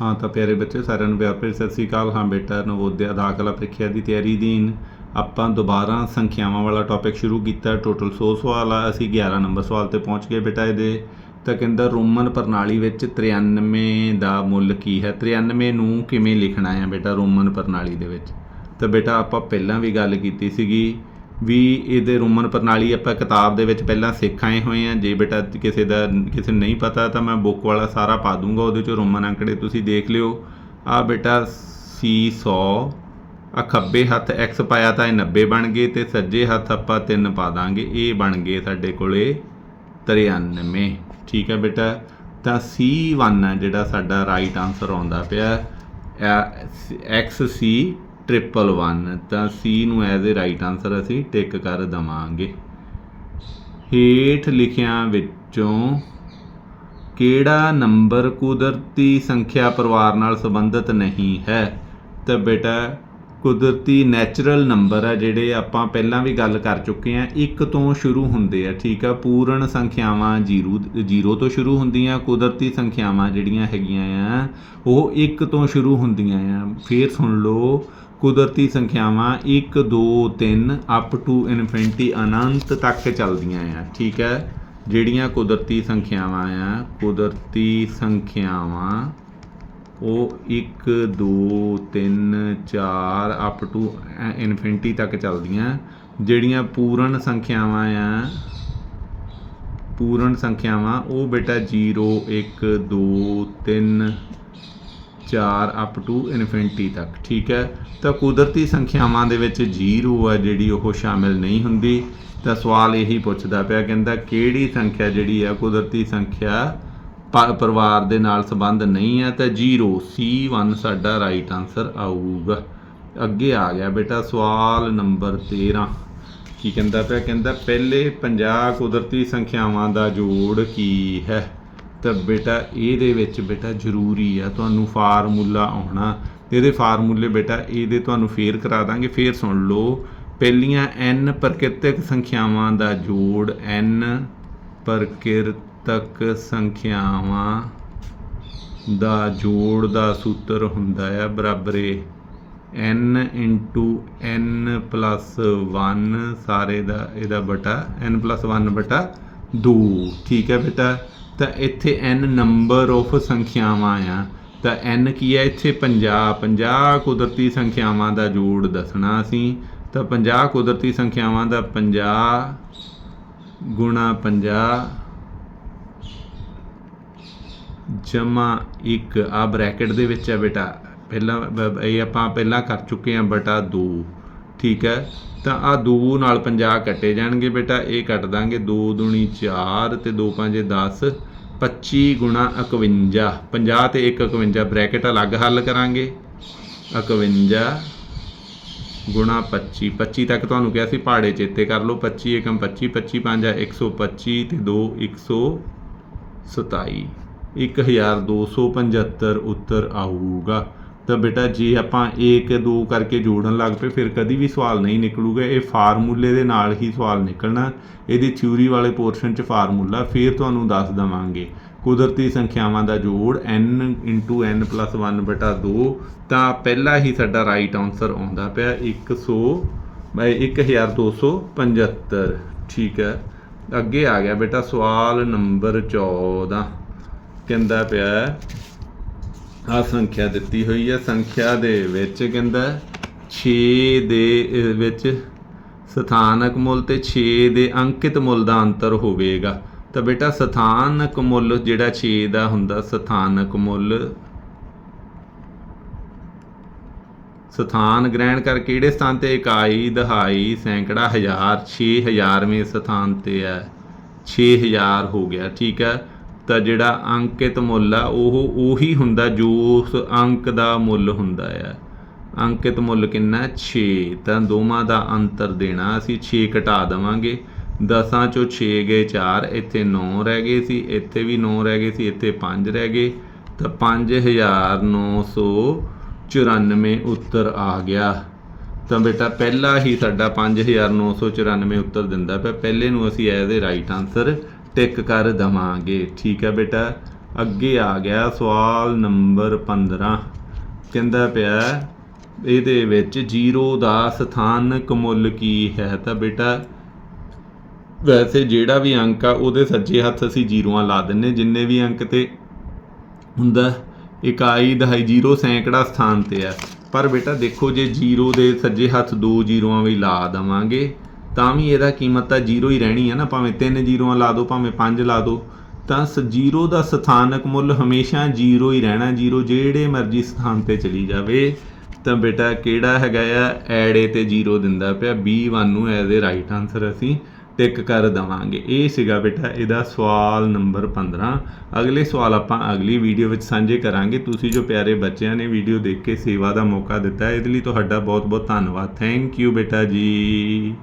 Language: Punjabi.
ਹਾਂ ਤਾਂ ਪਿਆਰੇ ਬੱਚੇ ਸਾਰਿਆਂ ਨੂੰ ਪਿਆਰ ਭਰੀ ਸਤਿ ਸ੍ਰੀ ਅਕਾਲ। ਹਾਂ ਬੇਟਾ ਨਵੋਦਿਆ ਦਾਖਲਾ ਪ੍ਰੀਖਿਆ ਦੀ ਤਿਆਰੀ ਦੀਨ। ਆਪਾਂ ਦੁਬਾਰਾ ਸੰਖਿਆਵਾਂ ਵਾਲਾ ਟੌਪਿਕ ਸ਼ੁਰੂ ਕੀਤਾ। ਟੋਟਲ 100 ਸਵਾਲ ਆ, ਅਸੀਂ 11 ਨੰਬਰ ਸਵਾਲ ਤੇ ਪਹੁੰਚ ਗਏ ਬੇਟਾ ਇਹਦੇ। ਤਾਂ ਕਹਿੰਦਾ, ਰੋਮਨ ਪ੍ਰਣਾਲੀ ਵਿੱਚ 93 ਦਾ ਮੁੱਲ ਕੀ ਹੈ? 93 ਨੂੰ ਕਿਵੇਂ ਲਿਖਣਾ ਹੈ ਬੇਟਾ ਰੋਮਨ ਪ੍ਰਣਾਲੀ ਦੇ ਵਿੱਚ? ਤਾਂ ਬੇਟਾ ਆਪਾਂ ਪਹਿਲਾਂ ਵੀ ਗੱਲ ਕੀਤੀ ਸੀਗੀ ਵੀ ਇਹਦੇ ਰੋਮਨ ਪ੍ਰਣਾਲੀ ਆਪਾਂ ਕਿਤਾਬ ਦੇ ਵਿੱਚ ਪਹਿਲਾਂ ਸਿੱਖ ਆਏ ਹੋਏ ਆ ਜੇ ਬੇਟਾ ਕਿਸੇ ਦਾ, ਕਿਸੇ ਨੂੰ ਨਹੀਂ ਪਤਾ ਤਾਂ ਮੈਂ ਬੁੱਕ ਵਾਲਾ ਸਾਰਾ ਪਾ ਦੂੰਗਾ, ਉਹਦੇ ਚ ਰੋਮਨ ਅੰਕੜੇ ਤੁਸੀਂ ਦੇਖ ਲਿਓ। ਆ ਬੇਟਾ ਸੀ 100 ਆ ਖੱਬੇ ਹੱਥ x ਪਾਇਆ ਤਾਂ ਇਹ 90 ਬਣ ਗਏ ਤੇ ਸੱਜੇ ਹੱਥ ਆਪਾਂ 3 ਪਾ ਦਾਂਗੇ। ਇਹ ਬਣ ਗਏ ਸਾਡੇ ਕੋਲੇ 93 ਠੀਕ ਹੈ ਬੇਟਾ? ਤਾਂ C1 ਹੈ ਜਿਹੜਾ ਸਾਡਾ ਰਾਈਟ ਆਨਸਰ ਆਉਂਦਾ ਪਿਆ। XC ਟ੍ਰਿਪਲ 1 ਤਾਂ C ਨੂੰ ਐਜ਼ ਅ ਰਾਈਟ ਆਨਸਰ ਅਸੀਂ ਟਿਕ ਕਰ ਦਵਾਂਗੇ। ਹੇਠ ਲਿਖਿਆਂ ਵਿੱਚੋਂ ਕਿਹੜਾ ਨੰਬਰ ਕੁਦਰਤੀ ਸੰਖਿਆ ਪਰਿਵਾਰ ਨਾਲ ਸੰਬੰਧਿਤ ਨਹੀਂ ਹੈ? ਤਾਂ ਬੇਟਾ, ਕੁਦਰਤੀ ਨੈਚੁਰਲ ਨੰਬਰ ਆ ਜਿਹੜੇ ਆਪਾਂ ਪਹਿਲਾਂ ਵੀ ਗੱਲ ਕਰ ਚੁੱਕੇ ਆ ਇੱਕ ਤੋਂ ਸ਼ੁਰੂ ਹੁੰਦੇ ਆ, ਠੀਕ ਆ? ਪੂਰਨ ਸੰਖਿਆਵਾਂ 0 0 ਤੋਂ ਸ਼ੁਰੂ ਹੁੰਦੀਆਂ, ਕੁਦਰਤੀ ਸੰਖਿਆਵਾਂ ਜਿਹੜੀਆਂ ਹੈਗੀਆਂ ਆ, ਉਹ ਇੱਕ ਤੋਂ ਸ਼ੁਰੂ ਹੁੰਦੀਆਂ ਆ। ਫੇਰ ਸੁਣ ਲਓ ਕੁਦਰਤੀ ਸੰਖਿਆਵਾਂ 1 2 3 ਅਪ ਟੂ ਇਨਫਿਨਿਟੀ ਅਨੰਤ ਤੱਕ ਚੱਲਦੀਆਂ ਆ, ਠੀਕ ਹੈ? ਜਿਹੜੀਆਂ ਕੁਦਰਤੀ ਸੰਖਿਆਵਾਂ ਆ, ਕੁਦਰਤੀ ਸੰਖਿਆਵਾਂ, ਉਹ 1 2 3 4 ਅਪ ਟੂ ਇਨਫਿਨਿਟੀ ਤੱਕ ਚੱਲਦੀਆਂ। ਜਿਹੜੀਆਂ ਪੂਰਨ ਸੰਖਿਆਵਾਂ ਆ, ਪੂਰਨ ਸੰਖਿਆਵਾਂ, ਉਹ ਬੇਟਾ 0 1 2 3 4 ਅਪ ਟੂ ਇਨਫਿਨਿਟੀ ਤੱਕ, ਠੀਕ ਹੈ? ਤਾਂ ਕੁਦਰਤੀ ਸੰਖਿਆਵਾਂ ਦੇ ਵਿੱਚ 0 ਹੈ ਜਿਹੜੀ ਉਹ ਸ਼ਾਮਿਲ ਨਹੀਂ ਹੁੰਦੀ। ਤਾਂ ਸਵਾਲ ਇਹੀ ਪੁੱਛਦਾ ਪਿਆ, ਕਹਿੰਦਾ ਕਿਹੜੀ ਸੰਖਿਆ ਜਿਹੜੀ ਆ ਕੁਦਰਤੀ ਸੰਖਿਆ ਪ- ਪਰਿਵਾਰ ਦੇ ਨਾਲ ਸੰਬੰਧ ਨਹੀਂ ਹੈ? ਤਾਂ 0 C1 ਸਾਡਾ ਰਾਈਟ ਆਨਸਰ ਆਊਗਾ। ਅੱਗੇ ਆ ਗਿਆ ਬੇਟਾ ਸਵਾਲ ਨੰਬਰ 13 ਕੀ ਕਹਿੰਦਾ ਪਿਆ? ਕਹਿੰਦਾ ਪਹਿਲੇ 50 ਕੁਦਰਤੀ ਸੰਖਿਆਵਾਂ ਦਾ ਜੋੜ ਕੀ ਹੈ? ਤਾਂ ਬੇਟਾ, ਇਹਦੇ ਵਿੱਚ ਬੇਟਾ ਜ਼ਰੂਰੀ ਆ, ਤੁਹਾਨੂੰ ਫਾਰਮੂਲਾ ਆਉਣਾ। ਇਹਦੇ ਫਾਰਮੂਲੇ ਬੇਟਾ, ਇਹਦੇ ਤੁਹਾਨੂੰ ਫੇਰ ਕਰਾ ਦਾਂਗੇ। ਫੇਰ ਸੁਣ ਲਓ, ਪਹਿਲੀਆਂ n ਪ੍ਰਕਿਰਤਿਕ ਸੰਖਿਆਵਾਂ ਦਾ ਜੋੜ n ਪ੍ਰਕਿਰਤਕ ਸੰਖਿਆਵਾਂ ਦਾ ਜੋੜ ਦਾ ਸੂਤਰ ਹੁੰਦਾ ਹੈ ਬਰਾਬਰੇ। n n 1 ਸਾਰੇ ਦਾ ਇਹਦਾ ਬਟਾ n 1 ਬਟਾ 2 ਠੀਕ ਹੈ ਬੇਟਾ? ਤਾਂ ਇੱਥੇ n ਨੰਬਰ ਆਫ ਸੰਖਿਆਵਾਂ ਆ। ਤਾਂ n ਕੀ ਹੈ ਇੱਥੇ? 50 50 ਕੁਦਰਤੀ ਸੰਖਿਆਵਾਂ ਦਾ ਜੋੜ ਦੱਸਣਾ ਅਸੀਂ ਤਾਂ 50 ਕੁਦਰਤੀ ਸੰਖਿਆਵਾਂ ਦਾ 50 ਗੁਣਾ 50 ਜਮਾ 1 ਆ ਬ੍ਰੈਕਟ ਦੇ ਵਿੱਚ ਹੈ ਬੇਟਾ। ਪਹਿਲਾਂ ਇਹ ਆਪਾਂ ਪਹਿਲਾਂ ਕਰ ਚੁੱਕੇ ਹਾਂ ਬਟਾ 2 ਠੀਕ ਹੈ? ਤਾਂ ਆ 2 ਨਾਲ 50 ਕੱਟੇ ਜਾਣਗੇ ਬੇਟਾ, ਇਹ ਕੱਟ ਦਾਂਗੇ 2 ਦੁਣੀ 4 ਤੇ 2 5 10 25 ਗੁਣਾ 51 50 ਤੇ 1 51 ਬ੍ਰੈਕਟ ਅਲੱਗ ਹੱਲ ਕਰਾਂਗੇ। 51 ਗੁਣਾ 25 25 ਤੱਕ ਤੁਹਾਨੂੰ ਕਿਹਾ ਸੀ ਪਹਾੜੇ ਚੇਤੇ ਕਰ ਲਓ 25 ਏਕਮ 25 25 5 125 ਤੇ 2 127 1275 ਉੱਤਰ ਆਊਗਾ। ਤਾਂ ਬੇਟਾ ਜੇ ਆਪਾਂ 1 2 ਕਰਕੇ ਜੋੜਨ ਲੱਗ ਪਏ, ਫਿਰ ਕਦੀ ਵੀ ਸਵਾਲ ਨਹੀਂ ਨਿਕਲੂਗਾ। ਇਹ ਫਾਰਮੂਲੇ ਦੇ ਨਾਲ ਹੀ ਸਵਾਲ ਨਿਕਲਣਾ। ਇਹਦੀ ਥਿਊਰੀ ਵਾਲੇ ਪੋਰਸ਼ਨ 'ਚ ਫਾਰਮੂਲਾ ਫਿਰ ਤੁਹਾਨੂੰ ਦੱਸ ਦਵਾਂਗੇ। ਕੁਦਰਤੀ ਸੰਖਿਆਵਾਂ ਦਾ ਜੋੜ n n 1 ਬਟਾ 2 ਤਾਂ ਪਹਿਲਾ ਹੀ ਸਾਡਾ ਰਾਈਟ ਆਨਸਰ ਆਉਂਦਾ ਪਿਆ 100 ਬਾਈ 1275 ਠੀਕ ਹੈ। ਅੱਗੇ ਆ ਗਿਆ ਬੇਟਾ ਸਵਾਲ ਨੰਬਰ 14 ਕਹਿੰਦਾ ਪਿਆ ਆ ਸੰਖਿਆ ਦਿੱਤੀ ਹੋਈ ਹੈ। ਸੰਖਿਆ ਦੇ ਵਿੱਚ ਕਹਿੰਦਾ 6 ਦੇ ਵਿੱਚ ਸਥਾਨਕ ਮੁੱਲ ਤੇ 6 ਦੇ ਅੰਕਿਤ ਮੁੱਲ ਦਾ ਅੰਤਰ ਹੋਵੇਗਾ। ਤਾਂ ਬੇਟਾ, ਸਥਾਨਕ ਮੁੱਲ ਜਿਹੜਾ 6 ਦਾ ਹੁੰਦਾ, ਸਥਾਨਕ ਮੁੱਲ, ਸਥਾਨ ਗ੍ਰਹਿਣ ਕਰ ਕਿਹੜੇ ਸਥਾਨ ਤੇ? ਇਕਾਈ, ਦਹਾਈ, ਸੈਂਕੜਾ, ਹਜ਼ਾਰ 6000ਵੇਂ ਸਥਾਨ ਤੇ ਹੈ। 6000 ਹੋ ਗਿਆ, ਠੀਕ ਹੈ। ਤਾਂ ਜਿਹੜਾ ਅੰਕਿਤ ਮੁੱਲ ਆ, ਉਹ ਉਹੀ ਹੁੰਦਾ ਜੋ ਉਸ ਅੰਕ ਦਾ ਮੁੱਲ ਹੁੰਦਾ ਆ। ਅੰਕਿਤ ਮੁੱਲ ਕਿੰਨਾ? 6 ਤਾਂ ਦੋਵਾਂ ਦਾ ਅੰਤਰ ਦੇਣਾ, ਅਸੀਂ 6 ਘਟਾ ਦੇਵਾਂਗੇ। 10 ਚੋਂ 6 ਗਏ 4 ਇੱਥੇ 9 ਰਹਿ ਗਏ ਸੀ, ਇੱਥੇ ਵੀ 9 ਰਹਿ ਗਏ ਸੀ, ਇੱਥੇ 5 ਰਹਿ ਗਏ। ਤਾਂ 5994 ਉੱਤਰ ਆ ਗਿਆ। ਤਾਂ ਬੇਟਾ, ਪਹਿਲਾ ਹੀ ਸਾਡਾ 5994 ਉੱਤਰ ਦਿੰਦਾ ਪਿਆ। ਪਹਿਲੇ ਨੂੰ ਅਸੀਂ as a right answer tick ਕਰ ਦਵਾਂਗੇ। ਠੀਕ ਹੈ ਬੇਟਾ, ਅੱਗੇ ਆ ਗਿਆ ਸਵਾਲ ਨੰਬਰ 15 ਕਹਿੰਦਾ ਪਿਆ, ਇਹਦੇ ਵਿੱਚ 0 ਦਾ ਸਥਾਨਕ ਮੁੱਲ ਕੀ ਹੈ? ਤਾਂ ਬੇਟਾ, ਵੈਸੇ ਜਿਹੜਾ ਵੀ ਅੰਕ ਆ, ਉਹਦੇ ਸੱਜੇ ਹੱਥ ਅਸੀਂ ਜ਼ੀਰੋਆਂ ਲਾ ਦਿੰਨੇ। ਜਿੰਨੇ ਵੀ ਅੰਕ ਤੇ ਹੁੰਦਾ, ਇਕਾਈ ਦਹਾਈ ਜ਼ੀਰੋ ਸੈਂਕੜਾ ਸਥਾਨ ਤੇ ਆ। ਪਰ ਬੇਟਾ, ਦੇਖੋ, ਜੇ ਜ਼ੀਰੋ ਦੇ ਸੱਜੇ ਹੱਥ ਦੋ ਜ਼ੀਰੋਆਂ ਵੀ ਲਾ ਦਵਾਂਗੇ ਤਾਂ ਵੀ ਇਹਦਾ ਕੀਮਤ ਤਾਂ ਜ਼ੀਰੋ ਹੀ ਰਹਿਣੀ ਹੈ ਨਾ, ਭਾਵੇਂ ਤਿੰਨ ਜ਼ੀਰੋਆਂ ਲਾ ਦਿਓ ਭਾਵੇਂ ਪੰਜ ਲਾ ਦਿਓ ਤਾਂ ਸ, ਜ਼ੀਰੋ ਦਾ ਸਥਾਨਕ ਮੁੱਲ ਹਮੇਸ਼ਾ ਜ਼ੀਰੋ ਹੀ ਰਹਿਣਾ, ਜ਼ੀਰੋ ਜਿਹੜੇ ਮਰਜ਼ੀ ਸਥਾਨ ਤੇ ਚਲੀ ਜਾਵੇ। ਤਾਂ ਬੇਟਾ ਕਿਹੜਾ ਹੈਗਾ ਆ? ਐੜੇ ਤੇ ਜ਼ੀਰੋ ਦਿੰਦਾ ਪਿਆ। B1 ਨੂੰ ਐਜ਼ ਏ ਰਾਈਟ ਆਨਸਰ ਅਸੀਂ ਟਿਕ ਕਰ ਦਵਾਂਗੇ। ਇਹ ਸੀਗਾ ਬੇਟਾ ਇਹਦਾ ਸਵਾਲ ਨੰਬਰ 15 ਅਗਲੇ ਸਵਾਲ ਆਪਾਂ ਅਗਲੀ ਵੀਡੀਓ ਵਿੱਚ ਸਾਂਝੇ ਕਰਾਂਗੇ। ਤੁਸੀਂ ਜੋ ਪਿਆਰੇ ਬੱਚਿਆਂ ਨੇ ਵੀਡੀਓ ਦੇਖ ਕੇ ਸੇਵਾ ਦਾ ਮੌਕਾ ਦਿੱਤਾ, ਇਹਦੇ ਲਈ ਤੁਹਾਡਾ ਬਹੁਤ ਬਹੁਤ ਧੰਨਵਾਦ। ਥੈਂਕ ਯੂ ਬੇਟਾ ਜੀ।